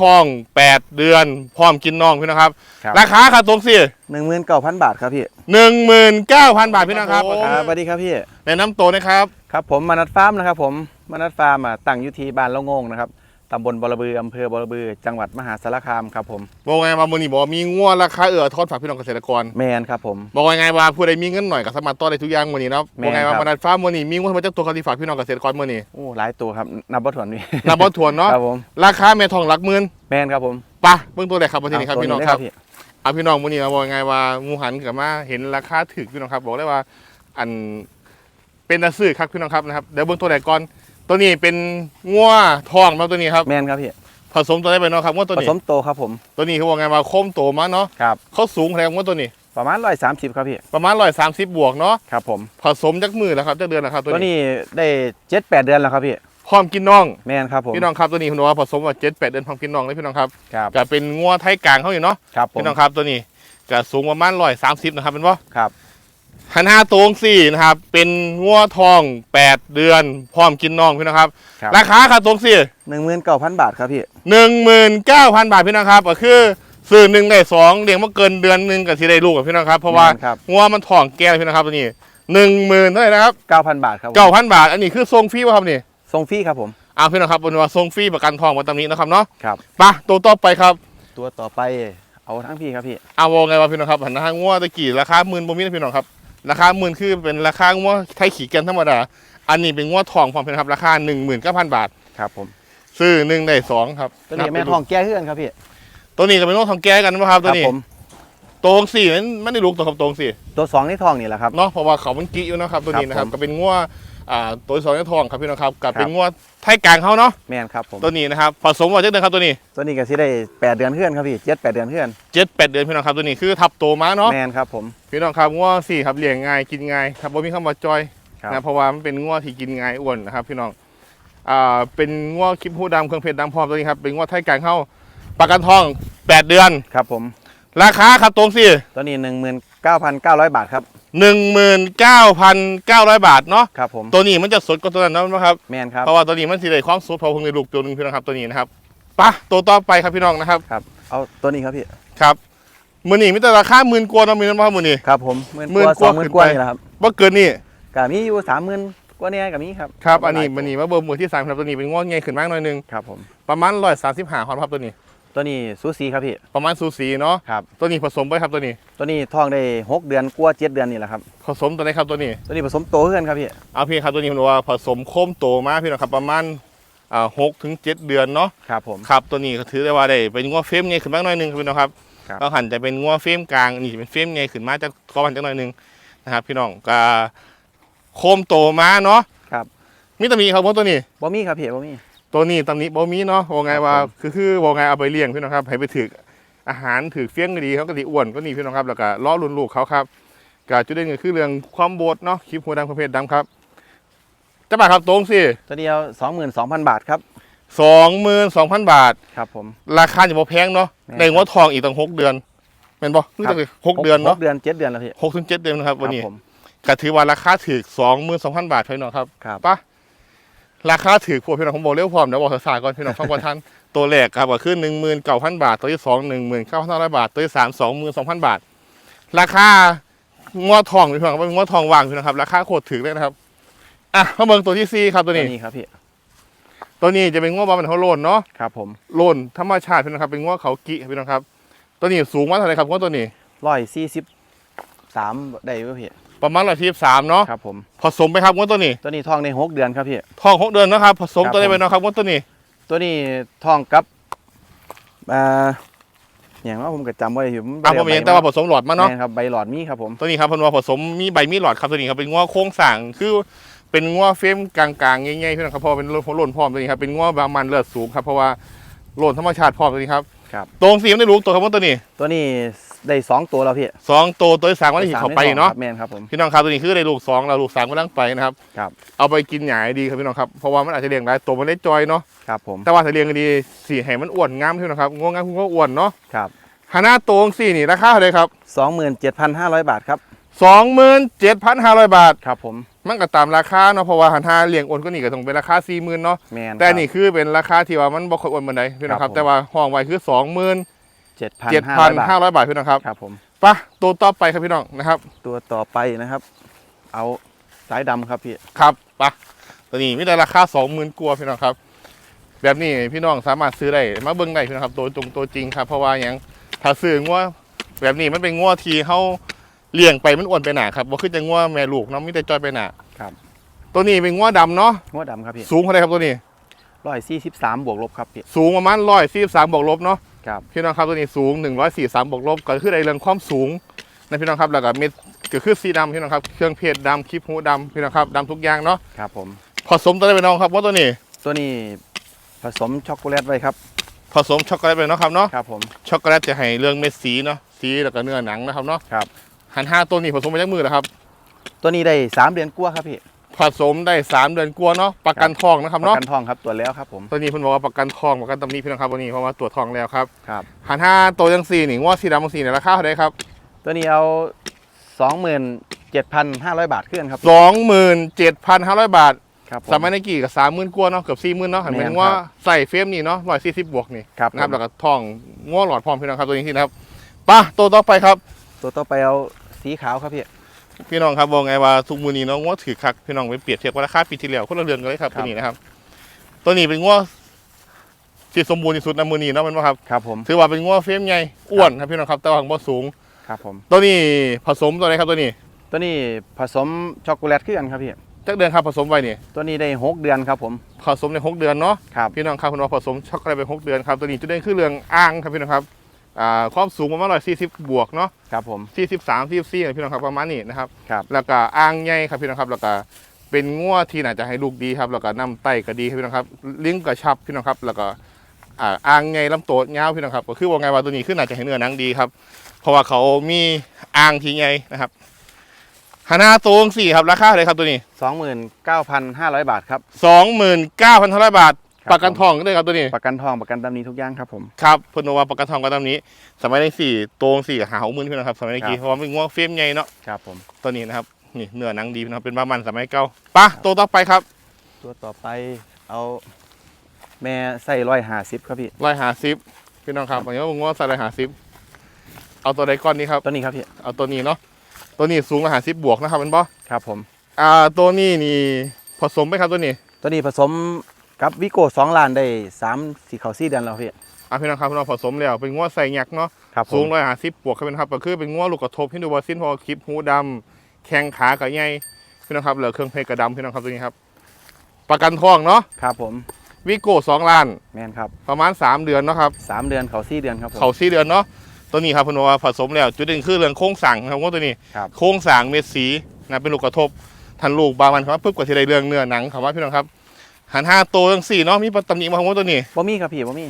ทอง 8 เดือนพร้อมกินน้องพี่นะครับ ครับ ราคาครับตรงสิหนึ่งหมื่นเก้าพันบาทครับพี่หนึ่งหมื่นเก้าพันบาทพี่นะครับครับสวัสดีครับพี่แนะนำตัวนะครับ ครับผมมานัดฟาร์มนะครับผมมานัดฟาร์มอะตั้งอยู่ที่บ้านละโงงนะครับ ตำบลบอระบืออำเภอบอระบือ จังหวัดมหาสารคามครับผมบอกไงว่ามือนี้บอกมีงัวราคาเอื้อทอดฝากพี่น้องเกษตรกร แมนครับผม บอกไงว่าผู้ใดมีเงินหน่อยก็สามารถต่อได้ทุกอย่างมือนี้เนาะแม่บอกนไงว่าครับมานัดฟ้ามือนี้มีงัวมาจากตัวเขาที่ฝากพี่น้องเกษตรกรมือนี้โอ้หลายตัวครับนับบ่ถ้วนนี่ นับบอลทวนเนาะครับผม ราคาแม่ทองหลักหมื่นแมนครับผมไปะเบื้องตัวแรกครับวันนี้ครับเาตัวพี่น้องเลยครับพี่เอาพี่น้องมือนี้มาบอกไงว่างูหันกับมาเห็นราคาถึกพี่น้องครับ บอกได้ว่าอันเป็นตาซื้อครับพี่น้องครับนะครับเดี๋ยวเบื้องตัวแรกก่อน ตัวนี้เป็นงัวทองมาตัวนี้ครับ แมนครับพี่ ผสมตัวได้ไปเนาะครับงัวตัวผนี้สมโตครับผม ตัวนี้เขาบอกไงว่าโค้มโตมาเนาะครับ เขาสูงแรงงัวตัวนี้ ประมาณร้อยสามสิบครับพี่ ประมาณร้อยสามสิบบวกเนาะครับผม ผสมจักมือแล้วครับจักเดือนแล้วครับตัตัววนี้นี้ได้เจ็ดแปดเดือนแล้วครับพี่ พร้อมกินน้อง แมนครับผมพี่น้องครับตัวนี้คุณว่าผสมว่าเจ็ดแปดเดือนพร้อมกินน้องเลยพี่น้องครับครับจะเป็นงัวไทยกลางเขาอยู่เนาะครับผมพี่น้องครับตัวนี้จะสูงประมาณร้อยสามสิบนะครับเป็นว่าครับ หันห้าตวงสี่นะครับ เป็นงัวทองแปดเดือนพร้อมกินน้องพี่น้องครับ ครับ ราคาครับตวงสี่หนึ่งหมื่นเก้าพันบาทครับพี่ หนึ่งหมื่นเก้าพันบาทพี่น้องครับก็คือซื้อหนึ่งได้สองเลี้ยงมาเกินเดือนหนึ่งกับที่ได้ลูกกับพี่น้องครับ เพราะว่าแม่นครับ งัวมันทองแก่พี่น้องครับตัวนี้หนึ่งหมื่นเท่าไหร่นะครับเก้าพันบาทครับผมเก้าพันบาท อันนี้คือทรงฟรีป่ะครับนี่ส่งฟรีครับผมอ่าพี่น้องครับเป็นว่าทรงฟรีประกันทองมาตามนี้นะครับเนาะครับ ไปะตัวต่อไปครับ ตัวต่อไปเอาทั้งพี่ครับพี่เอาวงไงวะพี่น้องครับหันหน้างัวตะกี้ราคาหมื่นบ่มีนะพี่น้องครับ ราคาหมื่นคือเป็นราคางัวไทยขี่แกนธรรมดา อันนี้เป็นงัวทองพร้อมเป็นครับราคาหนึ่งหมื่นเก้าพันบาท ครับผม ซื้อหนึ่งได้สองครับตัวนี้แม่ทองแก้เฮือนครับพี่ ตัวนี้ก็เป็นงัวทองแก้กันนะครับคตัวรับนี้ผมตรงสี่มันไม่ได้ลูกตัวครับตรงสี่ตัวสองนี่ทองนี่แหละครับเนาะเพราะว่าเขามันกี้อยู่นะครับตัวนี้นะครับครับผมก็เป็นงัว อ่าตัวที่สองในทองครับพี่น้องครับกับครับเป็นงัวไทยกลางเขาเนาะแม่นครับผมตัวนี้นะครับผสมว่าเจ็ดเดือนครับตัวนี้ตัวนี้ก็สิได้แปดเดือนเฮือนครับพี่เจ็ดแปดเดือนเฮือนเจ็ดแปดเดือนพี่น้องครับตัวนี้คือทับโตมาเนาะแม่นครับผมพี่น้องครับงัวสี่ครับเลี้ยงง่ายกินง่ายครับบ่มีคำว่าจอยครับนะเพราะว่ามันเป็นงัวที่กินง่ายอ้วนนะครับพี่น้องอ่าเป็นงัวคลิปหูดำเครื่องเพชรดำพร้อมตัวนี้ครับเป็นงัวไทยกลางเข้าประกันทอง8เดือนครับผม ราคาครับตรงสิตัวนี้หนึ่งหมื่นเก้าพันเก้าร้อยบาทครับ 19,900 บาทเนาะครับผมตัวนี้มันจะสดกว่าตัวนั้นนะครับแม่นครับเพราะว่าตัวนี้มันสิได้ความสดพอเพิ่งได้ลูกตัวหนึงพี่น้องครับตัวนี้นะครับไปะตัวต่อไปครับพี่น้องนะครับครับเอาตัวนี้ครับพี่ครับมือนี้มีแต่ราคาหมื่นกว่าเนาะมีน้ำมันมือนี้ครับผมหมื่นหมื่กนว่ากสอว่างหมื่นขึ้นกว่าไปนี่แหละครับว่าเกินนี่ก็มีอยู่สามหมื่นกว่าเนี่ยก็มีครับครับอันนี้หลายตัวมันนี่มาเบอร์มือที่สามครับตัวนี้เป็นงวใหญ่ขึ้นมากหน่อยหนึงครับผมประมาณร้อยสามสิบห้าความครับตัวนี้ ตัวนี้ซูซีครับพี่ ประมาณสูสีเนาะครับ ตัวนี้ผสมไปครับตัวนี้ ตัวนี้ทองได้หกเดือนกว่าเจ็ดเดือนนี่แหละครับ ผสมตัวไหนครับตัวนี้ ตัวนี้ผสมโตเฮือนครับพี่ เอาพี่ครับตัวนี้ผมว่าผสมโคมโตมาพี่น้องครับประมาณอ่าหกถึงเจ็ดเดือนเนาะครับผม ครับตัวนี้ก็ถือได้ว่าได้เป็นงวเฟรมใหญ่ขึ้นมากหน่อยหนึงครับพี่น้องครับครับ ก็หันจะเป็นงวเฟรมกลางนี่เป็นเฟรมใหญ่ขึ้นมาจากก้อนจังหน่อยหนึงนะครับ พี่น้องก็โคมโตมาเนาะครับ มีตำหนิครับผมตัวนี้ บ่มีครับพี่บ่มี ตัวนี้ตำหนิบ่มีเนาะว่าไงครับว่าผมคือคือว่าไงเอาไปเลี้ยงพี่น้องครับให้ไปถึกอาหารถือเฟี้ยงก็ดีเขาก็ดีอ้วนก็นี่พี่น้องครับแล้วก็ล้อลุ่นลูกเขาครับก็จุดเด่นก็คือเรื่องความโบดเนาะคลิปหัวดำประเภทดำครับจะบาทครับตรงสิตัวเดียวสองหมื่นสองพันบาทครับสองหมื่นสองพันบาทครับผมราคาจะบ่แพงเนาะแม่นในงวดทองอีกตั้งหกเดือนเป็นบ่รู้จักเลยหกเดือนหเนาะกเดือนเจ็ดเดือนแล้วพี่หกถึงเจ็ดเดือนนะครับวันนี้ครับผมก็ถือว่าราคาถือสองหมื่นสองพันบาทพี่น้องครับครับปะ ราคาถือพวกพี่น้องผมบอกเร็วพร้อมเดี๋ยวบอกสาๆก่อนพี่น้องฟังก่อนท่านตัวแรกครับก็คือหนึ่งหมื่นเก้าพันบาท ตัวที่สองหนึ่งหมื่นเก้าพันห้าร้อยบาท ตัวที่สามสองหมื่นสองพันบาท ราคางวดทองพี่น้องเป็นงวดทองวางพี่น้องครับราคาโคตรถือเลยนะครับอะมาเบิ่งตัวที่สี่ครับตัวตัวนี้นี้ครับพี่ ตัวนี้จะเป็นงวดบอลเป็นเขาโลนเนาะครับผมโลนธรรมชาติพี่น้องครับเป็นงวดเขากิพี่น้องครับ ตัวนี้สูงมาเท่าไหร่ครับงวดตัวนี้ร้อยสี่สิบสามได้ไหมพี่ ประมาณร้อยที่สามเนาะครับผมผสมไปครับงวดตัวนี้ตัวนี้ทองในหกเดือนครับพี่ ทองหกเดือนนะครับผสมครับตัวได้ผมไปเนาะครับงวดตัวนี้ตัวนี้ทองกับอ่าอย่างว่าผมก็จำไว้อยู่อะผมเองแต่ว่าผสมหลอดมาเนาะแม่ครับใบหลอดมีครับผม ตัวนี้ครับเพนว่าผสมมีใบมีหลอดครับตัวนี้ครับเป็นง้อโค้งสั่งคือเป็นง้อเฟรมกลางๆง่ายๆพี่น้องครับเพราะว่าเป็นโลนพร้อมตัวนี้ครับเป็นง้อบางมันเลือดสูงครับเพราะว่าโลนธรรมชาติพร้อมตัวนี้ครับครับ ตรงสีมันได้รู้ตัวครับว่าตัวนี้ตัวนี้ ได้สองตัวแล้วพี่สองตัวตัวที่สามก็ได้เข้าไปเนาะครับแม่นครับผมพี่น้องครับตัวนี้คือได้ลูกสองแล้วลูกสามก็ลังไปนะครับครับ เอาไปกินหยาดีครับพี่น้องครับเพราะว่ามันอาจจะเลี้ยงได้ตัวมันเล็กจอยเนาะครับผมแต่ว่าถ้าเลี้ยงดีสีแห่มันอ้วนงามพี่น้องครับงวงามคุณก็อ้วนเนาะครับหาหน้าตรงสี่นี่ราคาเท่าไหร่ครับสองหมื่นเจ็ดพันห้าร้อยบาทครับสองหมื่นเจ็ดพันห้าร้อยบาทครับผมมันก็ตามราคาเนาะเพราะว่าหันหาเลี้ยงอ้วนก็นี่ก็ต้องเป็นราคาสี่หมื่นเนาะแมนแต่นี่คือเป็นราคาที่ว่ามันบ่ค่อยอ้วนปานใดพี่น้องคครัรับบผมแต่ว่าห้องไว้คือสองหมื่น เจ็ดพันเจ็ดห้าพัร้อนยบาทห้าร้อยบาทพี่น้องครับครับผมไปะตัวต่อไปครับพี่น้องนะครับ ตัวต่อไปนะครับ เอาสายดำครับพี่ครับไปะตัวนี้มีแต่ราคาสองหมื่นกัวาพี่น้องครับ แบบนี้พี่น้องสามารถซื้อได้มาเบิ้งได้พี่น้องครับ ตัวตรงตัวจริงครับ เพราะว่าอย่างถ้าซื้องัวแบบนี้มันเป็นงัวที่เขาเลี้ยงไปมันอ้วนไปหนาครับว่าคือจะงัวแม่ลูกเนาะไม่ได้จอยไปหนาครับ ตัวนี้เป็นงัวดำเนาะงวดดำครับพี่สูงเท่าไหรครับตัวนี้ร้อยสี่สิบสามบวกลบครับพี่สูงประมาณร้อยสี่สามบวกลบเนาะ ครับพี่น้องครับตัวนี้สูง 143บวกลบก็คือในเรื่องความสูงนะพี่น้องครับแล้วก็เม็ดก็คือสีดำพี่น้องครับเครื่องเพชรดำคลิปหูดำพี่น้องครับดำทุกอย่างเนาะครับผมผสมตัวได้ไปน้องครับว่าตัวนี้ ตัวนี้ผสมช็อกโกแลตไว้ครับ ผสมช็อกโกแลตไปเนาะครับเนาะครับผมช็อกโกแลตจะให้เรื่องเม็ดสีเนาะสีแล้วก็เนื้อหนังนะครับเนาะครับหันห้าตัวนี้ผสมไปจากมือแล้วครับ ตัวนี้ได้สามเดือนกว่าครับพี่ ผสมได้สามเดือนกลัวาเนาะประกันทองนะครับประเนาะกันทองครับตัวจแล้วครับผมตัวนี้เพิ่นบอกว่าประกันทองประกันตำหนี้พี่น้องครับตัวนี้เพราะว่าตรวจทองแล้วครับครับหันห้าตัวยังสี่นี่งว่าสีดำกับสีเนี่ยราคาเท่าไหร่ครับตัวนี้เอาสองหมื่นเจ็ดพันห้าร้อยบาทขึ้นครับสองหมื่นเจ็ดพันห้าร้อยบาท ครับผมสมัยในกี่กับสามหมื่นกว่าเนาะเกือบสี่หมื่นเนาะหันแม่เป็นนว่าครับใส่เฟรมนี่เนาะร้อยสี่สิบบวกนี่ครับนะครับผม แล้วก็ทองง้อหลอดพร้อมพี่น้องครับตัวนี้ที่นะครับไป่ะตัวต่อไปครับตัวต่อไปเอาสีขาวครับพี่ พี่น้องครับบอกไงว่าทุกมือนี้เนาะง้อถือคักพี่น้องไปเปรียบเทียบกับราคาปีที่แล้วคนละเรือนกันเลยครับครับตัวนี้นะครับ ตัวนี้เป็นง้อที่สมบูรณ์ที่สุดในมือนี้เนาะมันว่าครับครับผมถือว่าเป็นง้อเฟรมใหญ่อ้วนครับพี่น้องครับแต่ว่าบ่สูงครับผม ตัวนี้ผสมตัวไหนครับตัวนี้ ตัวนี้ผสมช็อกโกแลตขึ้นครับพี่จักเดือนครับผสมไว้นี่ตัวนี้ได้หกเดือนครับผมผสมในหกเดือนเนาะครับพี่น้องครับคุณว่าผสมช็อกโกแลตไปหกเดือนครับตัวนี้จุดเด่นคือเรื่องอ่างครับพี่น้องครับ อ่าความสูงประมาณร้อยสี่สิบบวกเนาะครับผมสี่สิบสามสี่สิบสี่พี่น้องครับประมาณนี้นะครับครับแล้วก็อ่างใหญ่ครับพี่น้องครับแล้วก็เป็นงัวที่น่าจะให้ลูกดีครับแล้วก็น้ำไตก็ดีครับพี่น้องครับเลิ้งกระชับพี่น้องครับ แล้วก็อ่าอ่างใหญ่ลำโตยาวพี่น้องครับก็คือว่าไงว่าตัวนี้คือน่าจะให้เนื้อหนังดีครับ เพราะว่าเขามีอ่างที่ใหญ่นะครับหาหน้าตัวสี่ครับราคาเลยครับตัวนี้สองหมื่นเก้าพันห้าร้อยบาทครับสองหมื่นเก้าพันเท่าไรบาท ครับประกันทองด้วยครับตัวนี้ ประกันทองประกันตำหนี้ทุกอย่างครับผม ครับเพิ่นบอกว่าประกันทองกันตามนี้ สมัยในสี่โตงสี่หาหกหมื่นพี่นะครับสมัยในกี่ครับ เพราะว่าเป็นงวงเฟรมใหญ่เนาะครับผม ตัวนี้นะครับนี่เนื้อหนังดีนะครับเป็นบ้ามันสมัยเก่าปะตัวต่อไปครับตัวต่อไปเอาแม่ใส่ร้อยห้าสิบครับพี่ร้อยหาซิปพี่น้องครับอันนี้ว่างวงใส่ร้อยหาซิปเอาตัวใดก้อนนี้ครับตัวนี้ครับพี่ เอาตัวนี้เนาะตัวนี้สูงร้อยหาซิบบวกนะครับเป็นบ่ครับผม อ่าตัวนี้นี่ผสมไหมครับตัวนี้ตัวนี้ผสม กับวิโก้สองล้านได้สามสี่เขาสี่เดือนแล้วพี่ อ่าพี่น้องครับพี่น้องผสมแล้วเป็นงวงใส่ยักษ์เนาะครับผสูงมร้อยหาซิบบวกครับเป็นครับก็คือเป็นงวงลูกกระทบที่ดูบอซินพอคลิปหูดำแข้งขากับใหญ่พี่น้องครับเหลือเครื่องเพลงกระดำพี่น้องครับตัวนี้ครับ ประกันทองเนาะครับผมวิโก้สองล้านแมนครับประมาณ3เดือนเนาะครับสามเดือนเขาสี่เดือนครับผม เขาสี่เดือนเนาะตัวนี้ครับเพนว่าผสมแล้วจุดเด่นคือเรื่องโค้งสั่งครับว่าตัวนี้ ครับ โค้งสั่งเม็ดสีนะเป็นลูกกระทบทันลูกบางมันครับปุ๊บกว่าที่ได้เรื่องเนื้อหนังครับว่าพี่น้องครับ หันห้าตัวทั้งสี่เนาะมีตำหนิมาของว่าตัวนี้ บ่มีครับพี่บ่มี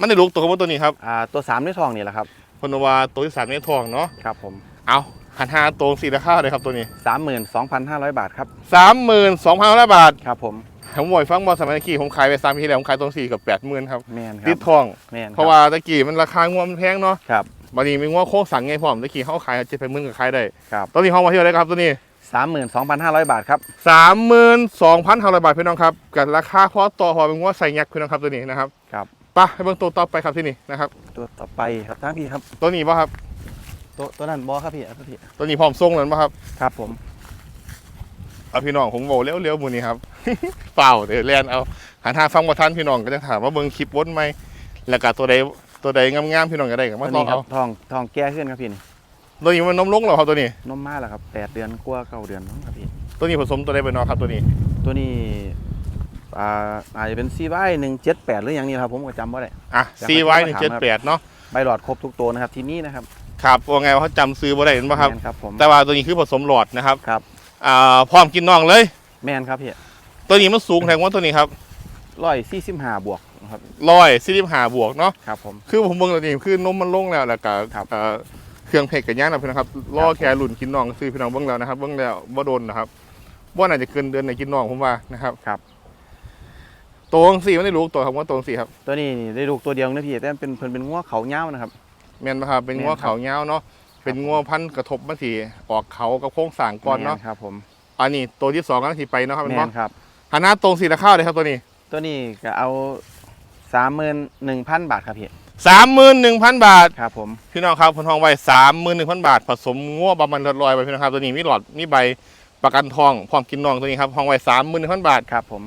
มันได้ลูกตัวของว่าตัวนี้ครับอ่าตัวสามในทองนี่แหละครับเพนว่าตัวที่สามในทองเนาะครับผมเอาหันห้าตัวสี่ราคาเลยครับตัวนี้สามหมื่นสองพันห้าร้อยบาทครับสามหมื่นสองพันร้อยบาทครับผมผมบ่อยฟังบอสมัยตะกี้ผมขายไปสามปีที่แล้วผมขายตัวสี่กับแปดหมื่นครับแมนคติรัดบทองแมนคบเพราะว่าตะกี้มันราคางวมันแพงเนาะครับบันนี้มีงวโค้งสั่งไงพร้อมตะกี้เขาขายเจ็ดแปดหมื่นก็ขายได้ครับตัวนี้ห้องมาเที่ยวได้ครับตัวนี้ สามหมื่นสองพันห้าร้อยบาทครับ สามหมื่นสองพันห้าร้อยบาทพี่น้องครับกับราคาพอต่อพอเป็นงวใส่ยักษ์พี่น้องครับตัวนี้นะครับครับ ไปะให้เบิ่งตัวต่อไปครับที่นี่นะครับตัวต่อไปครับทั้งพี่ครับ ตัวนี้ป่ะครับ ตัวตัวนั้นบอครับพี่ครับพี่ตัวนี้พร้อมทรงเลยป่ะครับครับผม เอาพี่น้องผมโบเร็วๆมือนี้ครับ เปล่าเดี๋ยวเรียนเอาหันทางฟังว่าท่านพี่น้องก็จะถามว่าเบิ่งคลิปวนไหมแล้วก็ตัวใดตัวใดงามๆพี่น้องก็ได้กับตัวมาต่อนี้ครัเอาบทองทองแก้ขึ้นครับพี่นี่ ตัวนี้มันนมลงเหรอครับตัวนี้ นมมาแล้วครับแปดเดือนกว่าเก้าเดือนมั้งครับพี่ตัวนี้ผสมตัวใดไปเนอครับตัวนี้ ตัวนี้อ่าอาจจะเป็นซีไวหนึ่งเจ็ดแปดหรืออย่างนี้ครับผมก็จำไม่ได้ อะเดี๋ยวซีเขาไว้จะหนึ่งมาเจ็ดถามแปดเนาะใบหลอดครบทุกตัวนะครับที่นี่นะครับครับว่าไงว่าเขาจำซื้อบ่ได้เห็นป่ะครับ แมนครับผม แต่ว่าตัวนี้คือผสมหลอดนะครับครับ อ่าพร้อมกินน่องเลย แมนครับพี่ตัวนี้มันสูงแทงว่าตัวนี้ครับร้อยสี่สิบห้าบวกนะครับร้อยสี่สิบห้าบวกเนาะ ครับผม คือผมเบิ่งตัวนี้คือนมมันลงแล้วแล้วก็ครับ เอ่อ เครื่องเพกกันย่างนะพี่น้องครับล่อครับแกหลุนกินน่องซื้อพี่น้องเบิ่งแล้วนะครับเบิ่งแล้วบ่โดนนะครับว่าน่าจะเกินเดือนในกินน่องผมว่านะครับครับตัวจังสี่ไม่ได้รู้ตัวครับว่าตัวจังสี่ครับ ตัวนี้ได้ลูกตัวเดียวนะพี่แต่เป็นเพิ่นเป็นงัวเขาเง้าวนะครับแม่นปะครับเป็นแม่นงัวครับเขาเงาวเนาะเป็นงัวพันธุ์กระทบมันสีออกเขากับโค้งสร้างก่อนเนาะแม่ครับผมอันนี้ตัวที่สองกำลังที่ไปเนาะครับแมเป็นนครับหันหน้าตรงสีละข้าวเลยครับตัวนี้ ตัวนี้ก็เอาสามหมื่นหนึ่งพันบาทครับพี่ สามหมื่นหนึ่งพันบาท ครับผม พี่น้องครับผลทองไว้สามหมื่นหนึ่งพันบาท ผสมง้วบำมันเลือดลอยไปพี่น้องครับตัวนี้มีหลอดมีใบประกันทองพร้อมกินนองตัวนี้ครับทองไว้สามหมื่นหนึ่งพันบาทครับผม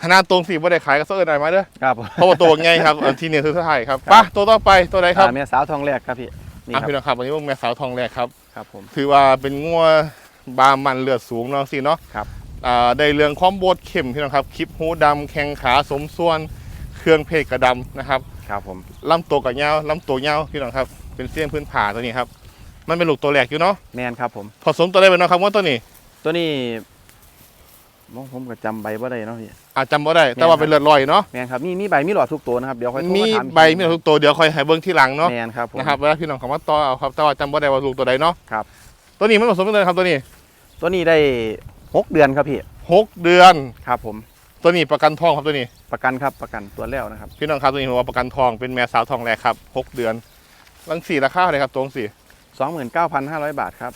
หันหน้าตรงสีบ่ได้ขายก็เสื้อได้มาเด้อครับผมเพราะว่าตัวไงครับอันที่เนี่ยคือเท่าไหร่ครับครับไป่ะตัวต่อไปตัวใดครับอ่าเมียสาวทองแรกครับพี่นี่อะครับพี่น้องครับวันนี้พวกแม่สาวทองแรกครับ ครับผม ถือว่าเป็นงัวบามันเลือดสูงเนาะสิเนาะครับอ่าได้เรื่องความโบดเข้มพี่น้องครับ คลิปหูดำแข้งขาสมส่วน เครื่องเพศกระดำนะครับ ครับผมลำตัวกับยาวลำตัวยาวพี่น้องครับ เป็นเสี้ยนพื้นผ่าตัวนี้ครับ มันเป็นลูกตัวแรกอยู่เนาะแมนครับผม ผสมตัวได้เป็นเนาะครับว่าตัวนี้ตัวนี้มองผมก็จำใบว่าได้เนาะพี่ อาจจำบ่ได้ แต่ว่าเป็นเลือดลอยเนาะแมนครับมีมีใบมีหลอดทุกตัวนะครับเดี๋ยวค่อยโทรมีมาถามใบมีทุกตัวเดี๋ยวคอยให้เบิ้งที่หลังเนาะแมนครับผม นะครับเวลาพี่น้องคำว่าต่อเอาครับแต่ว่าจำบ่ได้ว่าลูกตัวใดเนาะครับ ตัวนี้มันผสมกันเลยครับตัวนี้ตัวนี้ได้หกเดือนครับพี่หกเดือน ครับผม ตัวนี้ประกันทองครับตัวนี้ ประกันครับประกันตัวแล้วนะครับ พี่น้องครับตัวนี้ผมว่าประกันทองเป็นแม่สาวทองแรกครับหกเดือนลังสี่ราคาเลยครับตรงสี่สองหมื่นเก้าพันห้าร้อยบาทครับ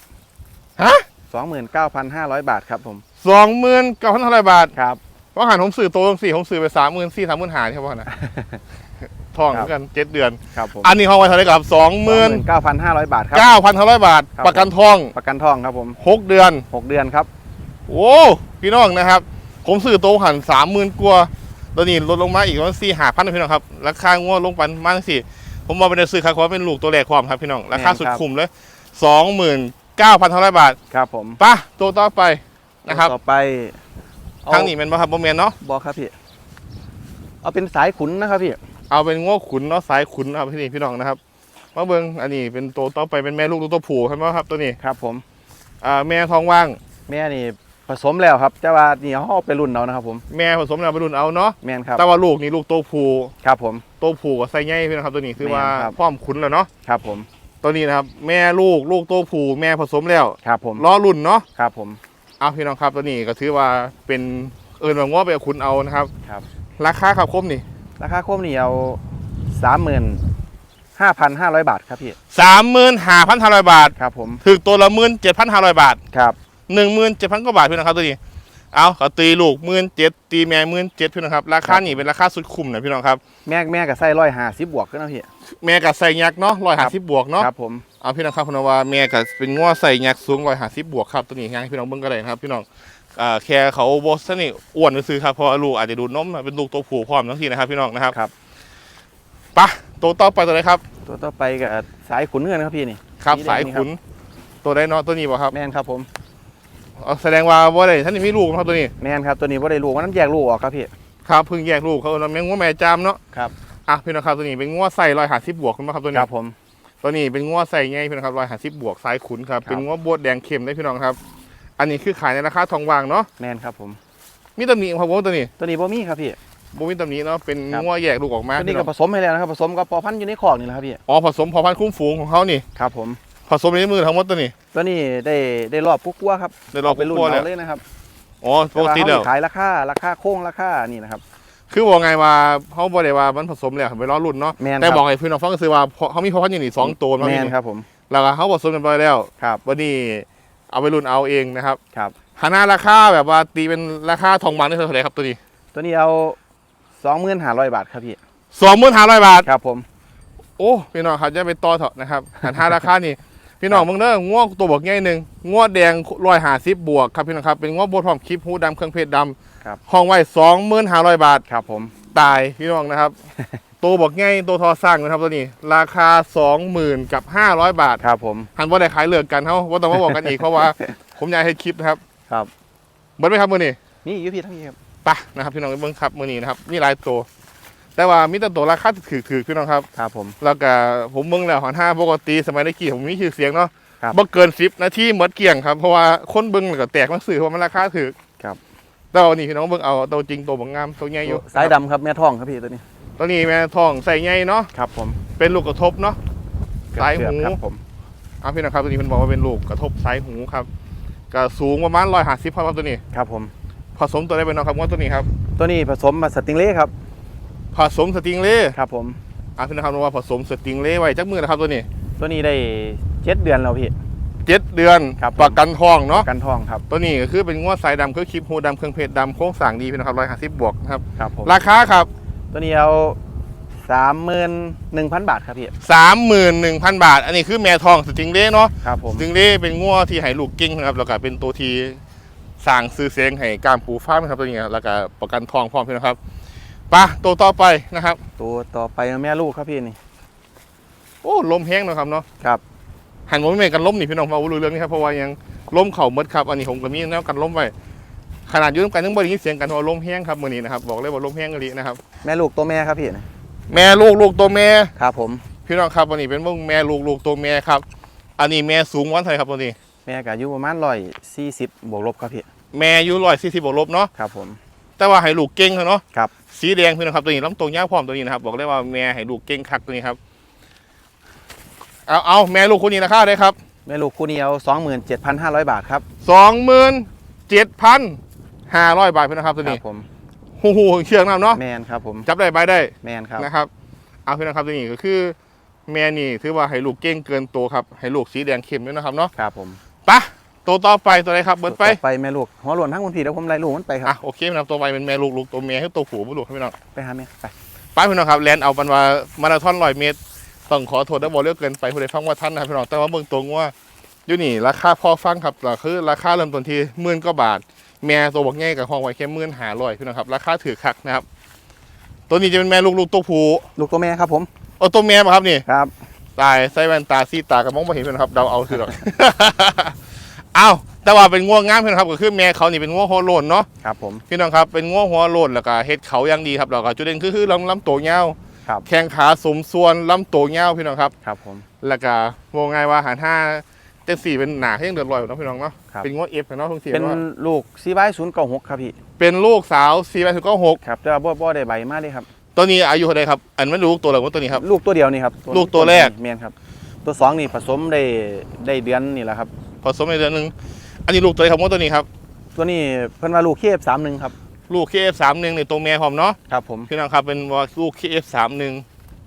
ฮะสองหมื่นเก้าพันห้าร้อยบาทครับผมสองหมื่นเก้าพันเท่าไรบาทครับเพราะหันผมสื่อตัวตรงสี่ผมสื่อไปสามหมื่นสี่สามหมื่นหาใช่ป่ะนะทองเหมือนกันเจ็ดเดือนครับผมอันนี้ห้องไว้เท่าไหรครับสองหมื่นเก้าพันห้าร้อยบาทครับเก้าพันเท่าไรบาทครับประกันทองประกันทองครับผมหกเดือนหกเดือนครับโอ้พี่น้องนะครับ ผมซื้อโต๊ะหันสามหมื่นกว่าตัวนี้ลดลงมาอีกประมาณสี่หาพันพี่น้องครับ ราคางวดลงไปมาสี่ผมมาเป็นซื้อครับเพราะว่าเป็นลูกตัวแรกความครับพี่น้อง ราคาสุดคุ้มเลยสองหมื่นเก้าพันเท่าไรบาท ครับผมไป่ะตัวต่อไปนะครับ ต่อไปเอทางนี้เป็นป่ะครับโมเมนเนาะบอกครับพี่ เอาเป็นสายขุนนะครับพี่ เอาเป็นง้อขุนเนาะสายขุนนะครับพี่นี่พี่น้องนะครับมาเบิ้งอันนี้เป็นตัวต่อไปเป็นแม่ลูกตัวผู้ครับครับตัวนี้ ครับ ผม อ่าแม่ท้องว่าง แม่นี่ ผสมแล้วครับแต่ว่านี่เขาเอาไปรุ่นเอานะครับผมแม่ผสมแล้วไปรุ่นเอาเนาะแม่นครับแต่ว่าลูกนี่ลูกตัวผู้ครับผมตัวผู้กับไซใหญ่พี่น้องครับตัวนี้คือว่าแม่นครับพร้อมขุนแล้วเนาะครับผมตัวนี้นะครับแม่ลูกลูกตัวผู้แม่ผสมแล้วครับผมล้อรุ่นเนาะครับผมเอาพี่น้องครับตัวนี้ก็ถือว่าเป็นเอิญว่าง้อไปเอาขุนเอานะครับครับ ราคาครับคมนี่ ราคาโคมนี่เอาสามหมื่นห้าพันห้าร้อยบาทครับพี่สามหมื่นห้าพันห้าร้อยบาทครับผมถึกตัวละหมื่นเจ็ดพันห้าร้อยบาทครับ หนึ่งหมื่นเจ็ดพันกว่าบาทพี่น้องครับตัวนี้เอาเขาตีลูกหมื่นเจ็ดตีแม่หมื่นเจ็ดพี่น้องครับราคานี่เป็นราคาสุดคุ้มนะพี่น้องครับแม่แม่กับไส้ร้อยห้าสิบบวกก็นะพี่แม่กับใส่ยักษ์เนาะร้อยห้าสิบบวกเนาะครับผมเอาพี่น้องครับพนว่าแม่กับเป็นง้อใส่ยักษ์สูงร้อยห้าสิบบวกครับตัวนี้ง่ายพี่น้องเบิ่งก็ได้นะครับพี่น้องอ่าแค่เขาบอสนี่อ้วนซื้อๆครับเพราะว่าลูกอาจจะดูดนมเป็นลูกตัวผู้พร้อมทั้งทีนะครับพี่น้องนะครับครับไปะตัวต่อไปตัวไหนครับ ตัวต่อไปกับสายขุนเงินครับพี่นี่ครับสีแดงสายนี่ครับขุนตัวไดเนาะตัวนี้บ่ครับแม่นครับผม อ๋อแสดงว่าว่าได้ท่านนี่มีลูกนะครับตัวนี้ แม่นครับตัวนี้ว่าได้ลูกว่าน้ำแยกลูกออกครับพี่ ครับเพิ่งแยกลูกเขาเอาแม่ง้อแม่จามเนาะครับ อะพี่น้องครับตัวนี้เป็นง้อใส่ร้อยห้าสิบบวกคุณครับตัวคนี้รับผม ตัวนี้เป็นง้อใส่ไงพี่น้องครับร้อยห้าสิบบวกสายขุนครับครับ เป็นง้อบวดแดงเข็มได้พี่น้องครับ อันนี้คือขายในราคาทองวางเนาะแม่นครับผม มีตำหนิครับผมตัวนี้ตัวนี้บ่มีครับพี่ บ่มีตำหนิเนาะเป็นครับง้อแยกลูกออกมาตัวนี้พี่ก็น้องผสมให้แล้วนะครับผสมกับปอพันธุ์อยู่ในคอกนี่แหละครับพี่ อ๋อผสมพอพันธุ์คุ้มฝูงของเขานี่ ครับผม ผสมในมือทั้งหมดตัวนี้ ตัวนี้ได้ได้รอบกุ๊กกัวครับได้รอบไปรุ่นกลัวแล้วเอาเลยนะครับอ๋อปกติแต่แล้วว่าเขาขายราคาราคาโค้งราคานี่นะครับคือบอกไงว่าเขาบอกได้ว่ามันผสมแล้วไปล้อรุ่นเนาะแม่นแต่ครับบอกให้พี่น้องฟังก็คือว่าพอเขามีพอพันธุ์อยู่นี่สองตัวเนาะแม่นนี่ครับผมแล้วก็เขาผสมกันไปแล้วครับวันนี้เอาไปรุ่นเอาเองนะครับครับหาหน้าราคาแบบว่าตีเป็นราคาทองบางได้เท่าไหร่ครับตัวนี้ ตัวนี้เอาสองหมื่นห้าร้อยบาทครับพี่สองหมื่นห้าร้อยบาทครับผม โอ้พี่น้องครับจะไปต่อเถอะนะครับหันห้าราคานี่ พี่น้องมึงเด้อง้วตัวบวกง่ายหนึ่งง้วแดงร้อยหาสิบบวกครับพี่น้องครับเป็นง้วบดพร้อมคลิปหูดำเครื่องเพชรดำห้องไว้สองหมื่นห้าร้อยบาทครับ ผมตายพี่น้องนะครับตัวบอกง่ายตัวทอสร้างนะครับตัวนี้ ราคาสองหมื่นกับห้าร้อยบาทครับ ผมหันว่าได้ขายเลือกกันเขาว่าต้องมาบอกกันอีกเพราะว่า ผมอยากให้คลิปนะครับ ครับเบิร์ดไหมครับมือนี้นี่อยูพี่ทั้งนี้ครับไปะนะครับพี่น้องเบิ้งครับมือนี้นะครับนี่หลายตัว แต่ว่ามีแต่ตัวราคาถือถือๆพี่น้องครับ ครับผม แล้วก็ผมเบิ่งแล้วหันห้าปกติสมัยได้กี่ผมมีชื่อเสียงเนาะครับบ่เกินสิบนาทีหมดเกลี่ยงครับเพราะว่าคนเบิ่งแล้วก็แตกหนังสือเพราะมันราคาถือครับ แต่ว่านี่พี่น้องเบิ่งเอาตัวจริงตัวบ่งามตัวใหญ่อยู่สายดำครับแม่ท้องครับพี่ตัวนี้ ตัวนี้แม่ทองใส่ใหญ่เนาะครับผมเป็นลูกกระทบเนาะ สายหู เกือบๆครับผมเอาพี่น้องครับตัวนี้มันบอกว่าเป็นลูกกระทบสายหูครับก็สูงประมาณ150ครับตัวนี้ ครับผม ผสมตัวได้เป็นน้องครับว่าตัวนี้ครับตัวนี้ผสมมาสติงเล่ครับ ผสมสติงเล่ครับผมอะพี่น้องครับว่าผสมสติงเล่ไว้จักมือนะครับตัวนี้ ตัวนี้ได้เจ็ดเดือนแล้วพี่เจ็ดเดือนครับผมประกันทองเนาะกันทองครับตัวนี้ก็คือเป็นงวดสายดำคือคลิปหูดำเครื่องเพชรดำโค้งสั่งดีพี่นะครับร้อยห้าสิบบวกนะครับครับผมราคาครับ ตัวนี้เอาสามหมื่นหนึ่งพันบาทครับพี่สามหมื่นหนึ่งพันบาท อันนี้คือแม่ทองสติงเล่เนาะครับผมสติงเล่เป็นงัวที่ให้ลูกกิ้งนะครับแล้วก็เป็นตัวที่สร้างซื้อเสียงให้การปูฟ้าร์มนะครับตัวนี้แล้วก็ประกันทองพร้อมพี่นะครับไปะตัวต่อไปนะครับ ตัวต่อไปแม่ลูกครับพี่นี่ โอ้ลมแห้งเนาะครับเนาะครับ หันผมไม่เหมือนกันล้มนี่พี่น้องมารู้เรื่องนี้ครับเพราะว่ายังล้มเข่าหมดครับอันนี้ผมก็มีแนวกันล้มไว้ขนาดอยืนกันยังบ่ได้ยินเสียงกันเพราะว่าล้มแห้งครับมือนี้นะครับบอกเลยว่าล้มแห้งกะลีนะครับ แม่ลูกตัวแม่ครับพี่นี่แม่ลูกลูกตัวแม่ ครับผม พี่น้องครับวันนี้เป็นพวกแม่ลูกลูกตัวแม่ครับ อันนี้แม่สูงวันเท่าไหร่ครับตัวนี้ แม่ก็อายุประมาณร้อยสี่สิบบวกลบครับพี่ แม่อายุร้อยสี่สิบบวกลบเนาะครับผม แต่ว่าให้ลูกเก่งเนาะครับ สีแดงพี่น้องครับตัวนี้ลำตัวยาวพร้อมตัวนี้นะครับ บอกเลยว่าแม่ให้ลูกเก่งคักตัวนี้ครับเอาเอาแม่ลูกคนนี้ราคาได้ครับแม่ลูกคู่นี้เอาสองหมื่นเจ็ดพันห้าร้อยบาทครับสองหมื่นเจ็ดพันห้าร้อยบาทพี่น้องครับตัวครันี้บผมหูหูเชือกน้ำเนาะแมนครับผมจับได้ใบได้แมนครับนะครับ เอาพี่น้องครับตัวนี้ก็คือแม่นี่ถือว่าให้ลูกเก่งเกินตัวครับให้ลูกสีแดงเข้มด้วยนะครับเนาะ ครับผมไปะ ตัวต่อไปตัวไหนครับเบิร์ดไปต่อไปแม่ลูกหัวหล่นทั้งคุณพี่เดี๋ยวผมไล่ลูกมันไปคอะรับโอเคพี่น้องตัวไปเป็นแม่ลูกลูกตัวเมียให้ตัวผูผู้ลูกให้พี่น้องไปหาแม่ไปไปพี่น้องครับแลนเอาบันว่ามาราธอนร้อยเมตรต้องขอโทษนะบอกเลือกเกินไปผู้ใดฟังว่าท่านนะครับพี่น้องแต่ว่าเบื้องตรงว่าอยู่นี่ราคาพอฟังครับก็คือ ราคาเริ่มต้นที่หมื่นกว่าบาท แม่ตัวบักแง่กับห้องไว้แค่หมื่นหาร้อยพี่น้องครับราคาถือคักนะครับ ตัวนี้จะเป็นแม่ลูกลูกตัวผูลูกตัวแม่ครับผมโอ้ตัวแม่ป่ะครับนี่ครับตายใส่แว่นตาซีตากับมองไม่เห็นพี่น้องครับเดาเอาคือหรอก อ้าวแต่ว่าเป็นง่วงงามพี่น้องครับก็คือแม่เขานี่เป็นง่วงโฮโลนเนาะครับผมพี่น้องครับเป็นง่วงหัวโลนแล้วก็เฮ็ดเขาอย่างดีครับแล้วก็จุดเด่นคือคือลำลำโตเงาวครับแข้งขาสมส่วนลำโตเงาวพี่น้องครับครับผมแล้วก็โมงไงายว่าหารห้าเต็มสี่เป็นหนาให้ยังเดือดลอยอยู่เนาะพี่น้องเนาะครับเป็นง่วงเอฟเนาะทุกทีเป็นว่าลูกซีไว้ศูนย์เก้าหกครับพี่เป็นลูกสาวสี่ใบถึงก็หกครับแต่ว่าบ่บ่ได้ใบมาเลยครับตัวนี้อายุเท่าไรครับอันไม่รู้ตัวอะไรว่าตัวนี้ครับลูกตัวเดียวนี่ครับลูกตัวแรกแมนครับตัวสองนี่ผสมได้ได้เดือนนี่แหละครับ ผสมในเดือนหนึ่งอันนี้ลูกตัวไหนครับว่าตัวนี้ครับ ตัวนี้เพิ่นว่าลูกเคฟสามหนึ่งครับ ลูกเคเอฟสามหนึ่งในตัวแม่พร้อมเนาะครับผม พี่น้องครับเป็นว่าลูกเคเอฟสามหนึ่ง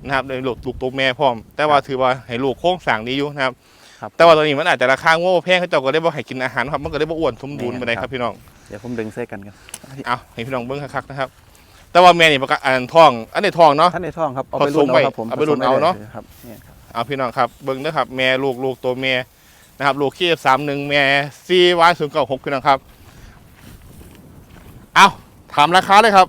นะครับในลูกลูกตัวแม่พร้อม แต่ว่าถือว่าให้ลูกโค้งสั่งดีอยู่นะครับ ครับ แต่ว่าตอนนี้มันอาจจะราคาโง่แพงเขาเจ้าก็ได้บ่ให้กินอาหารครับมันก็ได้บ่อ้วนสมบูรณ์ไปเลยครับพี่น้อง เดี๋ยวผมดึงเส้กันกันเอาให้พี่น้องเบิ้งคักๆนะครับ แต่ว่าแม่นี่ประกาศอันทอง อันนี้ทองเนาะ ท่านในท้องครับเอาผไปสรุ่มนไปเอาครับผมเอาไปรุ่นเอาเนาะ ผสมได้ลยครับเนี่ยครับเอาพี่น้องครับเบิ้งนะครับแม่ลูกลูกตัวแม่ นะครับลูกขี้สามหนึ่งแม่ซีวายศูนย์เก้าหกพี่น้องครับ เอาถามราคาเลยครับ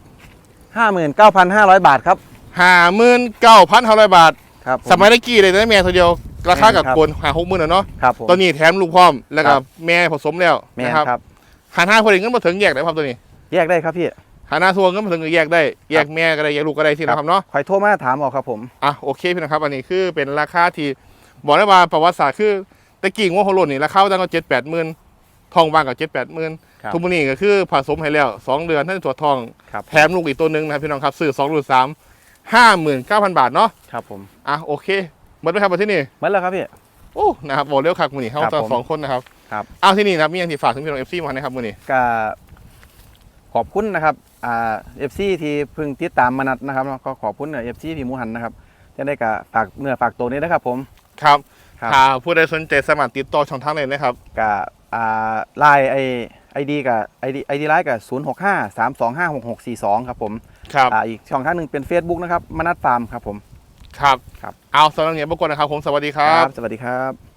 ห้าหมื่นเก้าพันห้าร้อยบาทครับห้าหมื่นเก้าพันห้าร้อยบาท ครับผ สมัยตะกี้เลยนะแม่ตัวเดียว ราคากับครับคนหาหกหมื่นเนาะครับผมตัวนี้แถมลูกพร้อมแล้วก็ครับ แม่ผสมแล้วแม่นนะครับครับหันห้าคนเองก็มาถึงแยกได้ครับตัวนี้แยกได้ครับพี่หันหน้าทัวร์ก็มาถึงก็แยกได้แยกแม่ก็ได้แยกลูกก็ได้ที่นะครับเนาะ คอยโทรมาถามเอาครับผม อะโอเคพี่นะครับ อันนี้คือเป็นราคาที่บอกได้ว่าประวัติศาสตร์คือ ตะกี้งวโฮโลนนี่ราคาตั้งก็เจ็ดแปดหมื่นทองบางกับเจ็ดแปดหมื่นครับทุกมื้อนี้ก็คือผสมให้แล้วสองเดือนท่านตัวทองครับแถมลูกอีกตัวหนึ่งนะครับพี่น้องครับซื้อสองหรือสามห้าหมื่นเก้าพันบาทเนาะครับผมอะโอเคหมดไหมครับมาที่นี่เหมือนแล้วครับพี่โอ้นะครับบอกเร็วคักมือนี้เข้าครับตัวผมสองคนนะครับครับอ้าวที่นี่นะครับมีอย่างที่ฝากถึงพี่น้องเอฟซีมานะครับมือนี้ก็ขอบคุณนะครับอ่าเอฟซีที่เพิ่งติดตามมานัดนะครับแล้วก็ขอบคุณเอฟซีพี่หมูหันนะครับจะได้กับฝากเนื้อฝากตัวนี้นะครับผมครับ ครับถ้าผู้ใดสนใจสมัครติดต่อช่องทางเลยนะครับ กับอ่าไลน์ไอไอดีกับไอดีไอดีไลน์กับศูนย์หกห้าสามสองห้าหกหกสี่สองครับผมครับ อ่าอีกช่องทางหนึ่งเป็น Facebook นะครับมนัดฟาร์มครับผม ครับ ครับ เอาสำหรับเนี่ยบุกคนนะครับผมสวัสดีครับ สวัสดีครับ